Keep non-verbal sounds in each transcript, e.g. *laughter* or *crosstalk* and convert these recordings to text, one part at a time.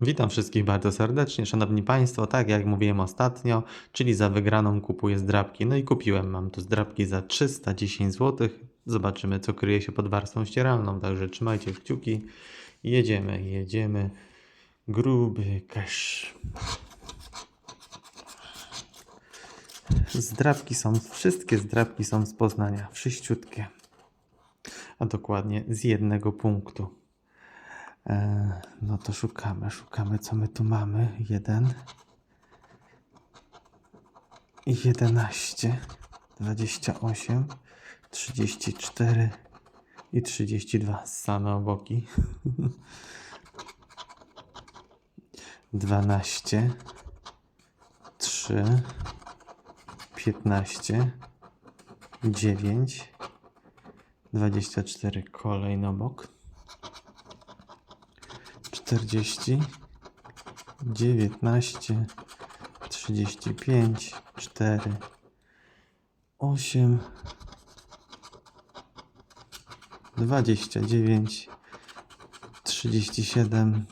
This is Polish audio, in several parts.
Witam wszystkich bardzo serdecznie, szanowni państwo. Tak jak mówiłem ostatnio, czyli za wygraną kupuję zdrabki. No i kupiłem, mam tu zdrabki za 310 zł. Zobaczymy, co kryje się pod warstwą ścieralną. Także trzymajcie kciuki. Jedziemy, jedziemy. Gruby cash. Zdrabki są, wszystkie zdrabki są z Poznania, wszyściutkie. A dokładnie z jednego punktu. E, no to szukamy, szukamy, co my tu mamy. Jeden. I 11, 28, 34 i 32. Same oboki. 12, 3, 15, 9, 24. Kolejny obok. 40, 19, 35, 4, 8, 29, 37,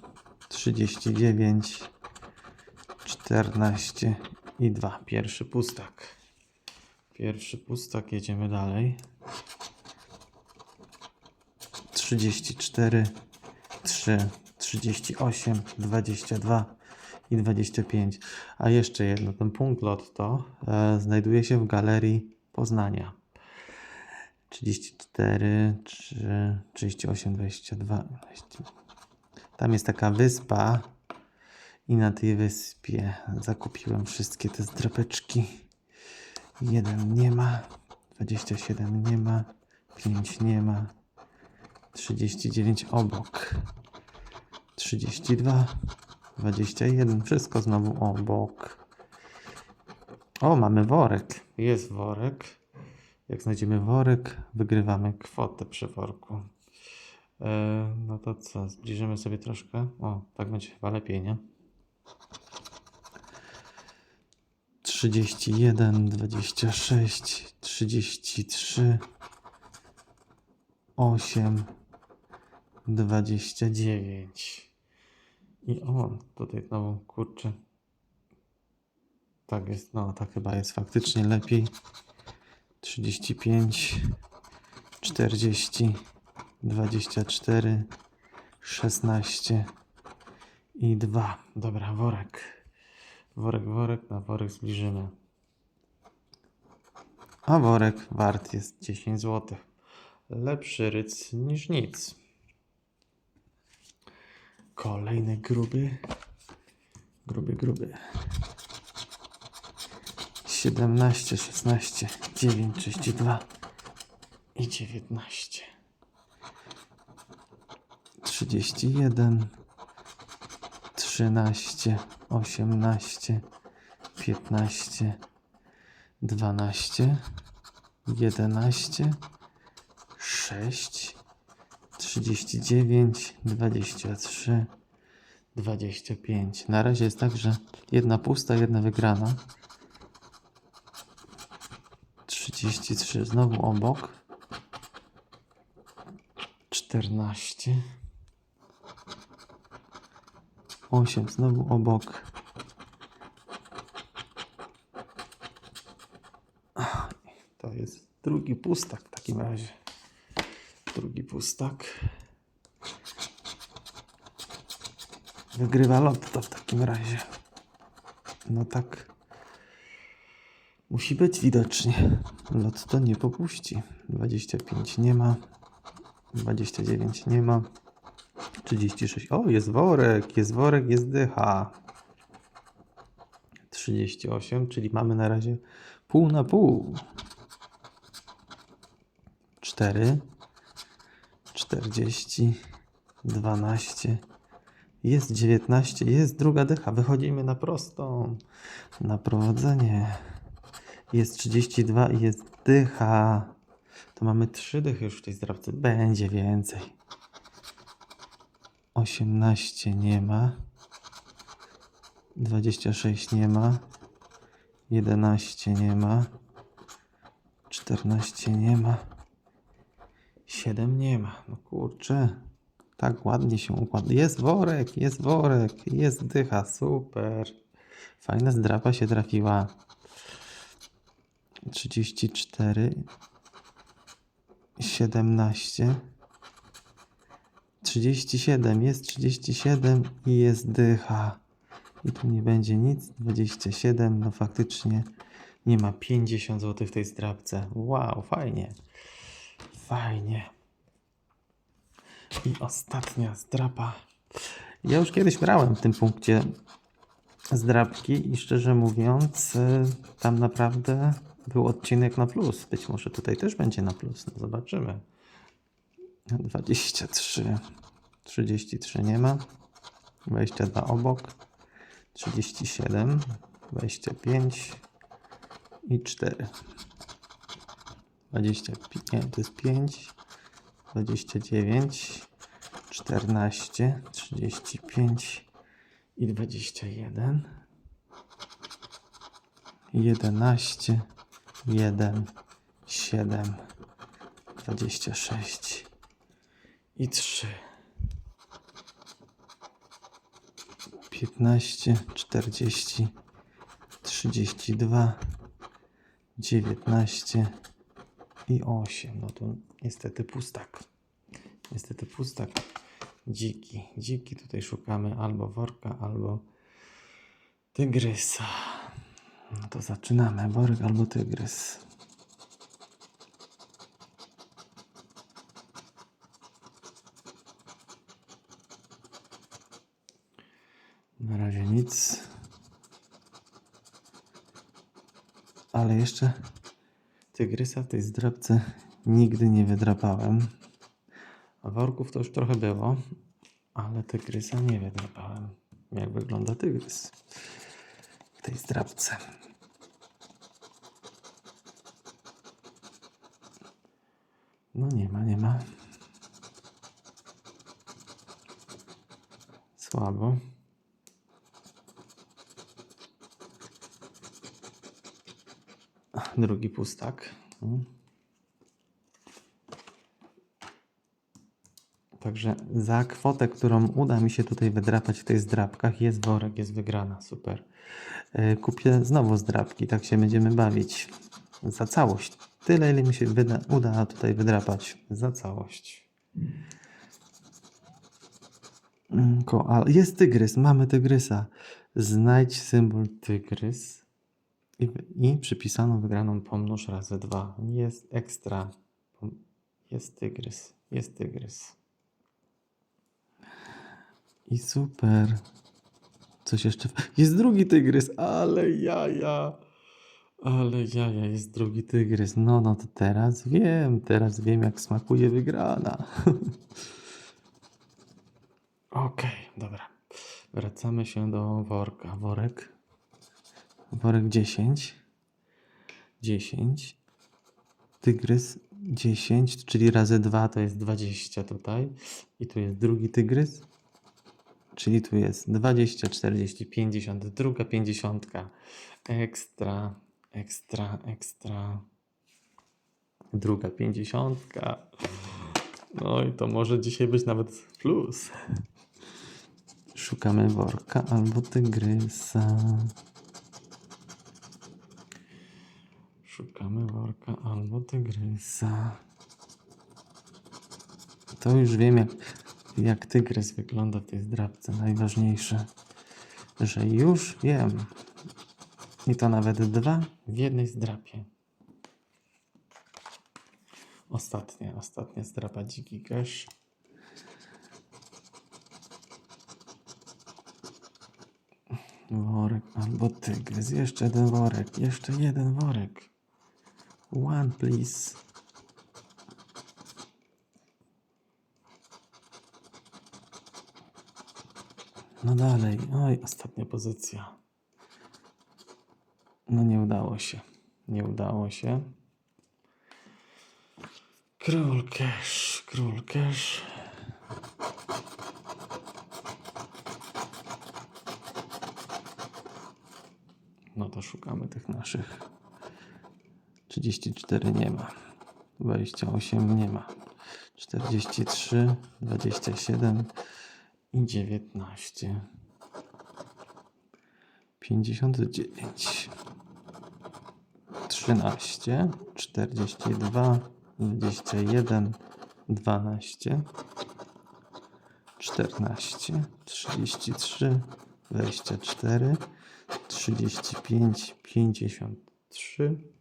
39, 14 i 2. Pierwszy pustak. Pierwszy pustak, jedziemy dalej. 34, 3, 38, 22 i 25. A jeszcze jedno, ten punkt lotto e, znajduje się w galerii Poznania. 34, 3, 38, 22. 20. Tam jest taka wyspa i na tej wyspie zakupiłem wszystkie te zdrapeczki. Jeden nie ma, 27 nie ma, 5 nie ma, 39 obok. 32, 21, wszystko znowu obok. O, mamy worek. Jest worek. Jak znajdziemy worek, wygrywamy kwotę przy worku. E, no to co, zbliżymy sobie troszkę. O, tak będzie chyba lepiej, nie? 31, 26, 33, 8, 29. I o, tutaj znowu kurczę. Tak jest, no tak chyba jest faktycznie lepiej. 35, 40, 24, 16 i 2. Dobra, worek. Worek, worek, na worek zbliżymy. A worek wart jest 10 zł. Lepszy ryc niż nic. Kolejny gruby. Gruby, gruby. 17, 16, 9, 32 i 19. 31, 13, 18, 15, 12, 11, 6, 39, 23, 25. Na razie jest tak, że jedna pusta, jedna wygrana. 33 znowu obok. 14. 8 znowu obok. To jest drugi pustak w takim razie. Drugi pustak. Wygrywa lotto w takim razie. No tak. Musi być widocznie. Lotto nie popuści. 25 nie ma. 29 nie ma. 36. O, jest worek, jest worek, jest dycha. 38, czyli mamy na razie pół na pół. 4, 40, 12, jest 19, jest druga dycha. Wychodzimy na prostą, na prowadzenie. Jest 32 i jest dycha. To mamy trzy dychy już w tej zdrawce. Będzie więcej. 18 nie ma. 26 nie ma. 11 nie ma. 14 nie ma. 7 nie ma. No kurczę. Tak ładnie się układa. Jest worek, jest worek, jest dycha, super. Fajna zdrapa się trafiła. 34, 17, 37, jest 37 i jest dycha. I tu nie będzie nic, 27, no faktycznie nie ma 50 zł w tej zdrabce. Wow, fajnie. Fajnie. I ostatnia zdrapa. Ja już kiedyś brałem w tym punkcie zdrabki i szczerze mówiąc, y, tam naprawdę był odcinek na plus. Być może tutaj też będzie na plus. No zobaczymy. 23. 33 nie ma. 22 obok. 37. 25 i 4. 25, nie, to jest 5, 29, 14, 35 i 21, 11, 1, 7, 26 i 3. 15, 40, 32, 19 i 8. No to niestety pustak. Niestety pustak. Dziki. Dziki tutaj szukamy albo worka, albo tygrysa. No to zaczynamy. Worek albo tygrys. Na razie nic. Ale jeszcze tygrysa w tej zdrabce nigdy nie wydrapałem. Worków to już trochę było, ale tygrysa nie wydrapałem. Jak wygląda tygrys w tej zdrabce. No nie ma, nie ma. Słabo. Drugi pustak. Także za kwotę, którą uda mi się tutaj wydrapać w tych zdrabkach, jest worek, jest wygrana. Super. E, Kupię znowu zdrabki, tak się będziemy bawić. Za całość. Tyle, ile mi się wyda, uda tutaj wydrapać. Za całość. Mm, Koal. Jest tygrys, mamy tygrysa. Znajdź symbol tygrys i, przypisaną wygraną pomnóż razy dwa. Jest ekstra. Jest tygrys, jest tygrys. I super. Coś jeszcze. Jest drugi tygrys, ale jaja. Ale jaja, jest drugi tygrys. No, no to teraz wiem. Teraz wiem, jak smakuje wygrana. *laughs* Okej, dobra. Wracamy się do worka. Worek. Worek 10. 10. Tygrys 10, czyli razy 2 to jest 20 tutaj. I tu jest drugi tygrys. Czyli tu jest 20, 40, 50, druga 50. Ekstra, ekstra, ekstra. Druga 50. No i to może dzisiaj być nawet plus. Szukamy worka albo tygrysa. Szukamy worka albo tygrysa. To już wiem, jak, jak tygrys wygląda w tej zdrabce. Najważniejsze, że już wiem. I to nawet dwa w jednej zdrapie. Ostatnia, ostatnia zdrapa dziki cash. Worek albo tygrys. Jeszcze jeden worek. Jeszcze jeden worek. One, please. No dalej. Oj, ostatnia pozycja. No nie udało się. Nie udało się. Król cash, król cash. No to szukamy tych naszych. 34 nie ma. 28 nie ma. 43, 27 i 19. 59, 13, 42, 21, 12, 14, 33, 24, 35, 53,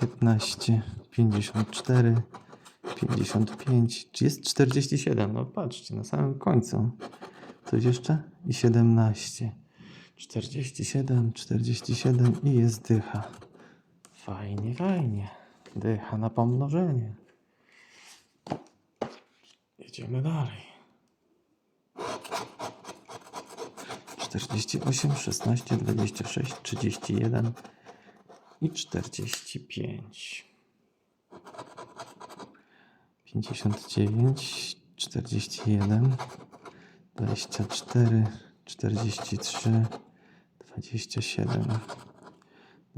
15, 54, 55, czy jest 47? No patrzcie, na samym końcu. Coś jeszcze? I 17. 47, 47 i jest dycha. Fajnie, fajnie. Dycha na pomnożenie. Jedziemy dalej. 48, 16, 26, 31 i 45. 59, 41, 24, 43, 27,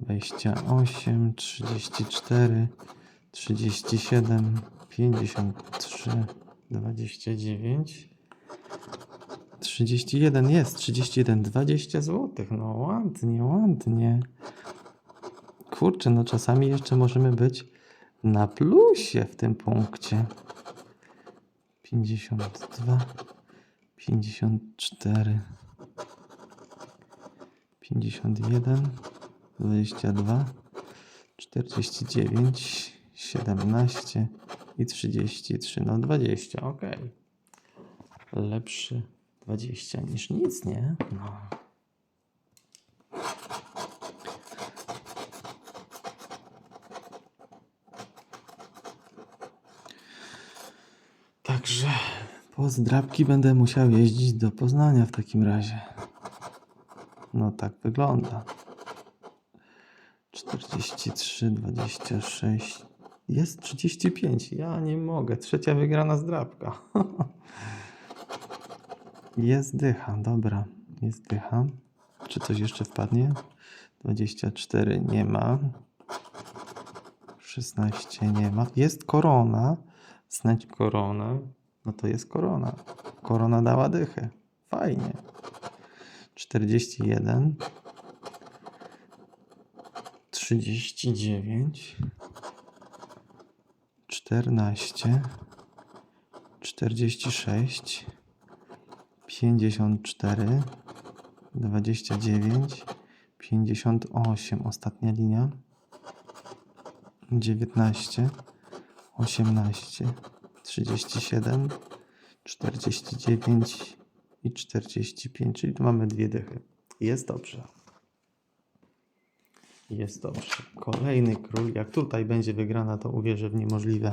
28, 34, 37, 53, 29, 31 jest, 31, 20 zł. No ładnie, ładnie. Kurczę, no czasami jeszcze możemy być na plusie w tym punkcie. 52, 54, 51, 22, 49, 17 i 33. No 20, ok. Lepszy 20 niż nic, nie? No. Także po zdrabki będę musiał jeździć do Poznania w takim razie. No tak wygląda. 43, 26. Jest 35. Ja nie mogę. Trzecia wygrana zdrabka. *laughs* Jest dycha, dobra. Jest dycha. Czy coś jeszcze wpadnie? 24 nie ma. 16 nie ma. Jest korona. Znać koronę. No to jest korona. Korona dała dychę. Fajnie. 41. 39. 14. 46. 54. 29. 58. Ostatnia linia. 19. 18, 37, 49 i 45, czyli tu mamy dwie dychy. Jest dobrze. Jest dobrze. Kolejny król. Jak tutaj będzie wygrana, to uwierzę w niemożliwe.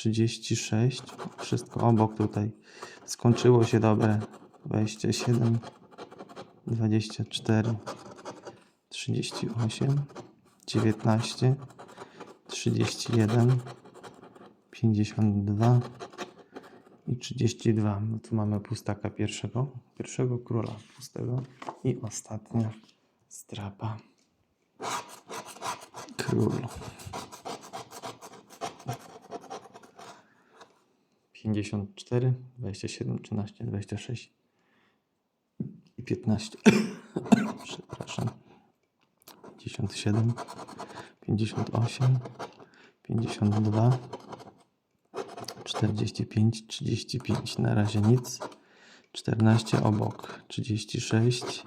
36, wszystko obok tutaj. Skończyło się dobre. 27, 24, 38, 19, 31, 52 i 32. No tu mamy pustaka pierwszego, pierwszego króla pustego i ostatnia strapa. Król. 54, 27, 13, 26 i 15. *coughs* Przepraszam. 57, 58, 52, 45, 35. Na razie nic. 14 obok, 36,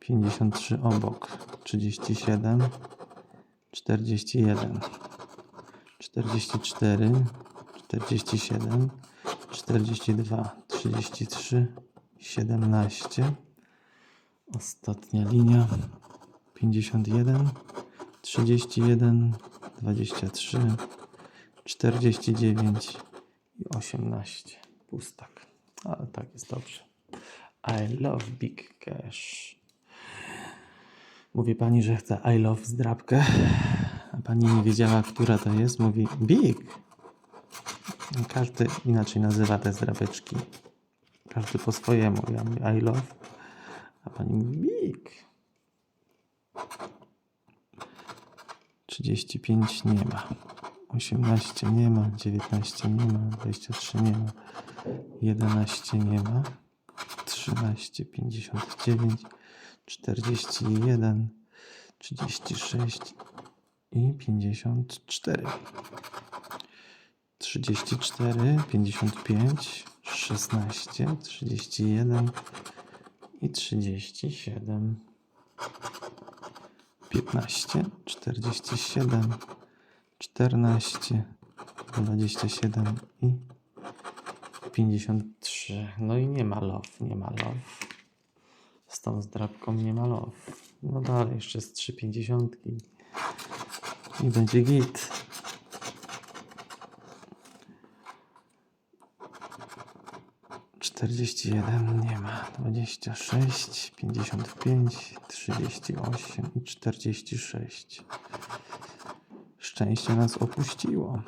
53 obok, 37, 41, 44, 47, 42, 33, 17. Ostatnia linia. 51, 31, 23, 49 i 18. Pustak. Ale tak jest dobrze. I love big cash. Mówi pani, że chce I love zdrabkę, a pani nie wiedziała, która to jest. Mówi big. Każdy inaczej nazywa te zdrabeczki. Każdy po swojemu. Ja mówię I love, a pani mówi big. 35 nie ma. 18 nie ma, 19 nie ma, 23 nie ma, 11 nie ma, 13, 59, 41, 36 i 54. 34, 55, 16, 31 i 37. 15, 47, 14, 27 i 53. No i nie ma love, nie ma love. Z tą zdrabką nie ma love. No dalej, jeszcze z 3 pięćdziesiątki. I będzie git. Czterdzieści jeden nie ma, dwadzieścia sześć, pięćdziesiąt pięć, trzydzieści osiem i czterdzieści sześć. Szczęście nas opuściło.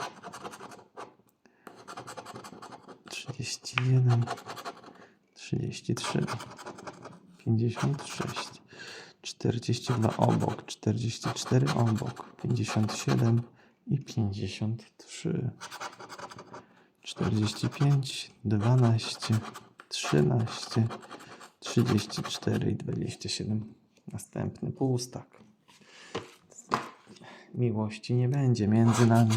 Trzydzieści jeden, trzydzieści trzy, pięćdziesiąt sześć, czterdzieści dwa obok, czterdzieści cztery obok, pięćdziesiąt siedem i pięćdziesiąt trzy. 45, 12, 13, 34 i 27. Następny pustak. Miłości nie będzie między nami.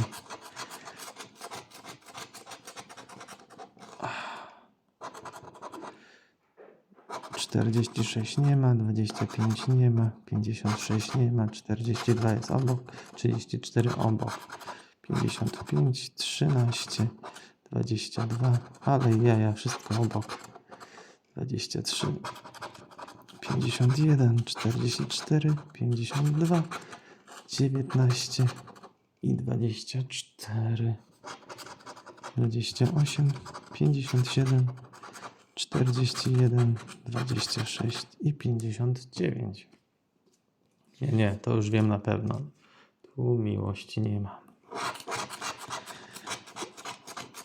Czterdzieści sześć nie ma, dwadzieścia pięć nie ma, pięćdziesiąt sześć nie ma, czterdzieści dwa jest obok, trzydzieści cztery obok, pięćdziesiąt pięć, trzynaście, 22, ale jaja, wszystko obok. 23, 51, 44, 52, 19 i 24, 28, 57, 41, 26 i 59. Nie, nie, to już wiem na pewno. Tu miłości nie ma.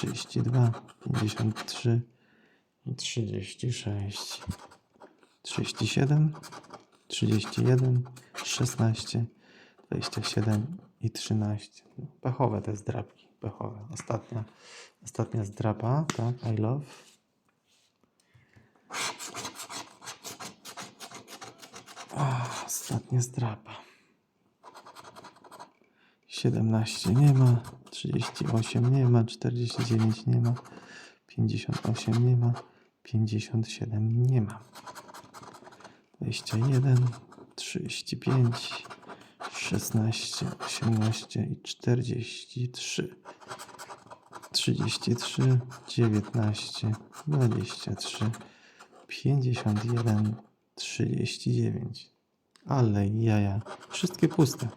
32, 53 i 36, 37, 31, 16, 27 i 13. No, Pechowe te zdrabki, pechowe. Ostatnia, ostatnia zdrapa, tak, I love. Ostatnia zdrapa. 17 nie ma, 38 nie ma, 49 nie ma, 58 nie ma, 57 nie ma, 21, 35, 16, 18 i 43, 33, 19, 23, 51, 39. Ale jaja, wszystkie puste.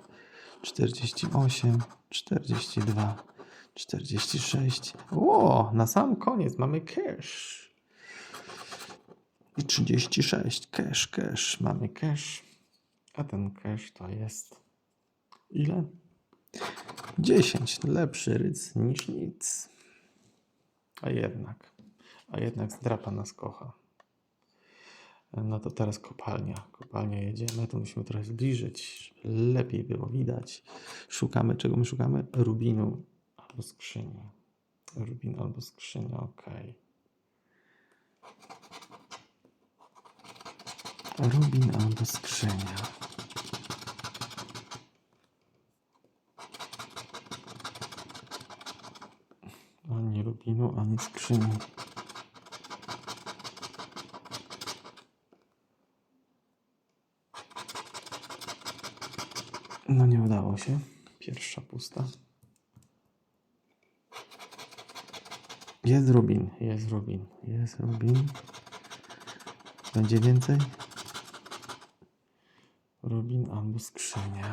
48, 42, 46. O, na sam koniec mamy cash. I 36. Cash, cash. Mamy cash. A ten cash to jest ile? 10. Lepszy ryc niż nic. A jednak. A jednak zdrapa nas kocha. No to teraz kopalnia. Kopalnia jedziemy, to musimy trochę zbliżyć, żeby lepiej było widać. Szukamy, czego my szukamy? Rubinu albo skrzyni. Rubin albo skrzynia, ok. Rubin albo skrzynia. rubinu ani skrzyni. No nie udało się. Pierwsza pusta. Jest rubin, jest rubin, jest rubin. Będzie więcej? Rubin albo skrzynia.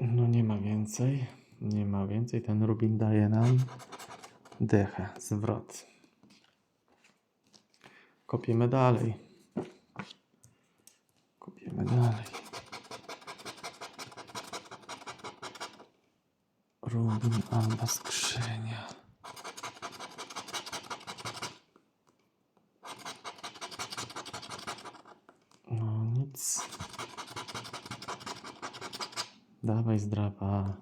No nie ma więcej. Nie ma więcej. Ten rubin daje nam dechę, zwrot. Kopiemy dalej. Kopiemy dalej. Rubin albo skrzynia. No nic. Dawaj zdrapa.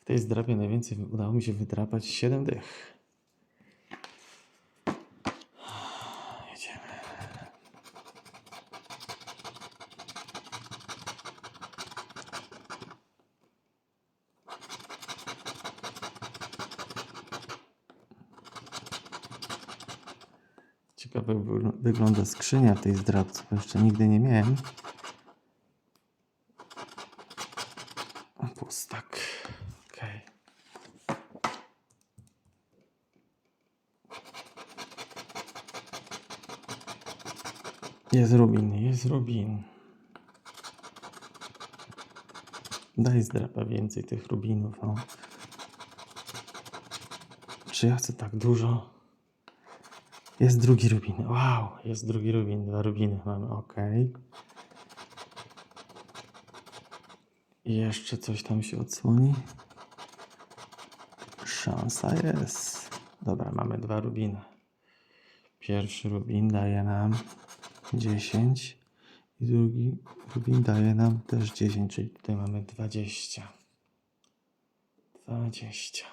W tej zdrapie najwięcej udało mi się wydrapać 7 dych. Jedziemy. Ciekawe jak wygl- wygląda skrzynia tej zdrapce, bo jeszcze nigdy nie miałem. Pustak. Okej. Jest rubin, jest rubin. Daj zdrapa więcej tych rubinów, no. Czy ja chcę tak dużo? Jest drugi rubin. Wow, jest drugi rubin. Dwa rubiny mamy, ok. I jeszcze coś tam się odsłoni. Szansa jest. Dobra, mamy dwa rubiny. Pierwszy rubin daje nam 10 i drugi rubin daje nam też 10, czyli tutaj mamy 20. 20.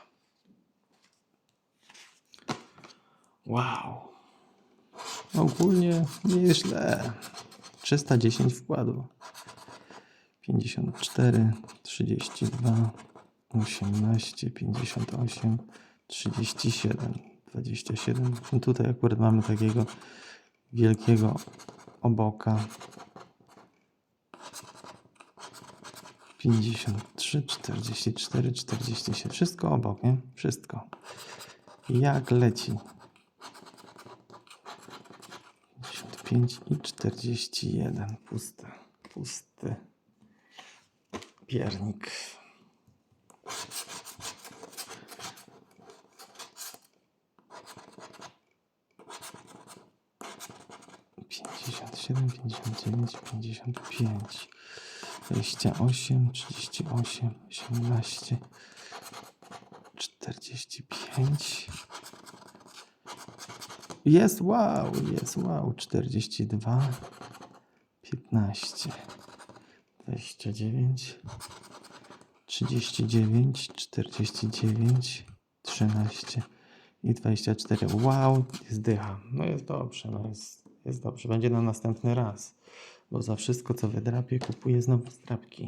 Wow. Ogólnie nie źle. 310 wkładu. 54, 32, 18, 58, 37, 27. No Tutaj akurat mamy takiego wielkiego oboka. 53, 44, 47. Wszystko obok, nie? Wszystko. Jak leci. 55 i 41. Puste. Pusty. Piernik. Pięćdziesiąt siedem, pięćdziesiąt dziewięć, pięćdziesiąt pięć, dwadzieścia osiem, trzydzieści osiem, osiemnaście, czterdzieści pięć. Jest wow, jest wow. 42, 15, 29, 39, 49, 13 i 24. Wow, zdycha. No jest dobrze, no jest, jest dobrze. Będzie na następny raz, bo za wszystko co wydrapie kupuję znowu zdrapki.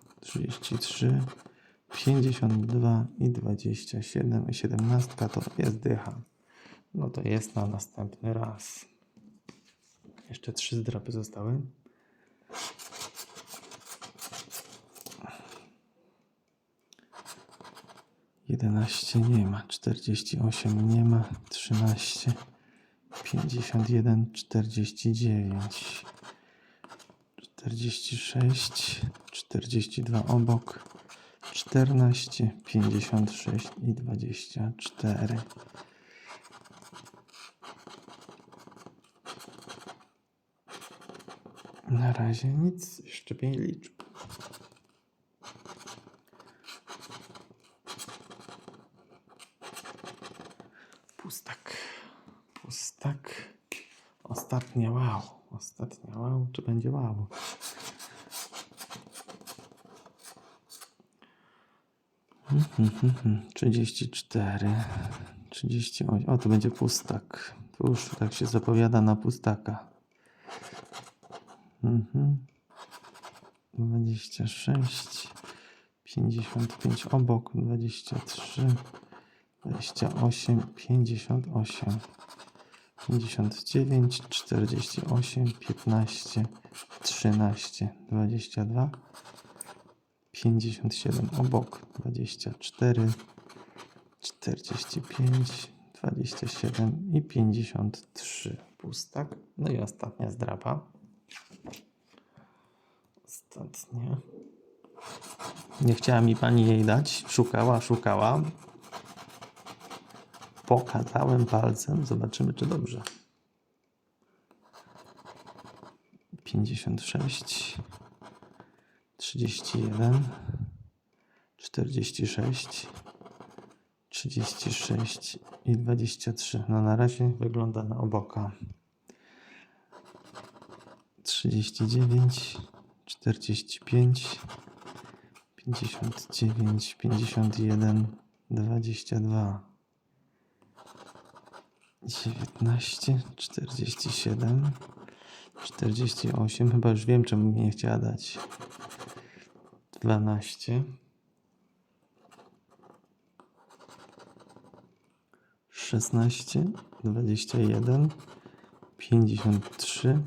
33, 52 i 27 i 17 to jest dycha. No to jest na następny raz. Jeszcze trzy zdrapy zostały. Jedenaście nie ma, czterdzieści osiem nie ma, trzynaście, pięćdziesiąt jeden, czterdzieści dziewięć, czterdzieści sześć, czterdzieści dwa obok, czternaście, pięćdziesiąt sześć i dwadzieścia cztery. Na razie nic, jeszcze pięć liczb. Pustak. Pustak. Ostatnia wow. Ostatnia wow. Czy będzie wow? 34. 38. O, to będzie pustak. To już tak się zapowiada na pustaka. Mhm. 26. 55 obok. 23. 28, 58, 59, 48, 15, 13, 22, 57 obok, 24, 45, 27 i 53 pustak. No i ostatnia zdrapa. Ostatnia. Nie chciała mi pani jej dać. Szukała, szukała. Pokazałem palcem. Zobaczymy, czy dobrze. 56, 31, 46, 36 i 23. No na razie wygląda na oboka. 39, 45, 59, 51, 22. 19, 47, 48. Chyba już wiem, czemu mi nie chciała dać. 12. 16, 21, 53,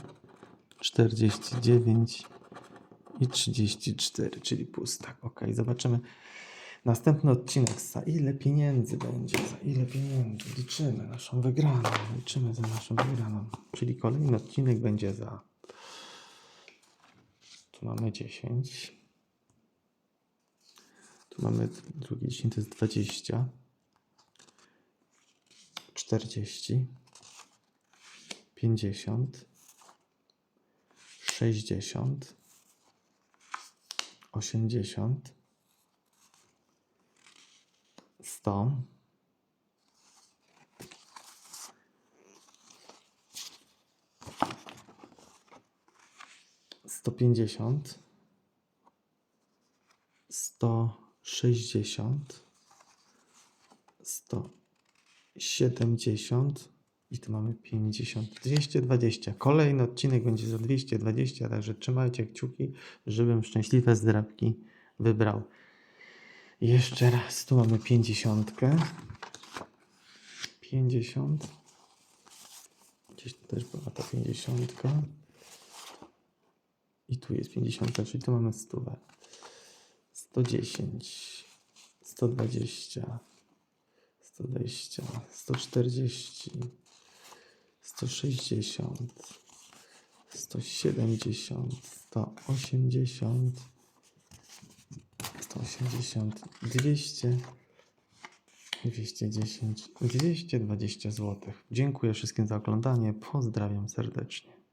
49 i 34, czyli pustak. Ok, zobaczymy. Następny odcinek, za ile pieniędzy będzie, za ile pieniędzy. Liczymy naszą wygraną, liczymy za naszą wygraną. Czyli kolejny odcinek będzie za... Tu mamy 10. Tu mamy drugi 10, to jest 20. 40. 50. 60. 80. 100 150 160 170 i tu mamy 50 220 kolejny odcinek będzie za 220 także trzymajcie kciuki żebym szczęśliwe zdrabki wybrał jeszcze raz, tu mamy pięćdziesiątkę. Pięćdziesiąt. Gdzieś tu też była ta pięćdziesiątka. I tu jest pięćdziesiątka, czyli tu mamy stówę. 110, 120, 120, 140, 160, 170, 180, 180, 200, 210, 220 zł. Dziękuję wszystkim za oglądanie. Pozdrawiam serdecznie.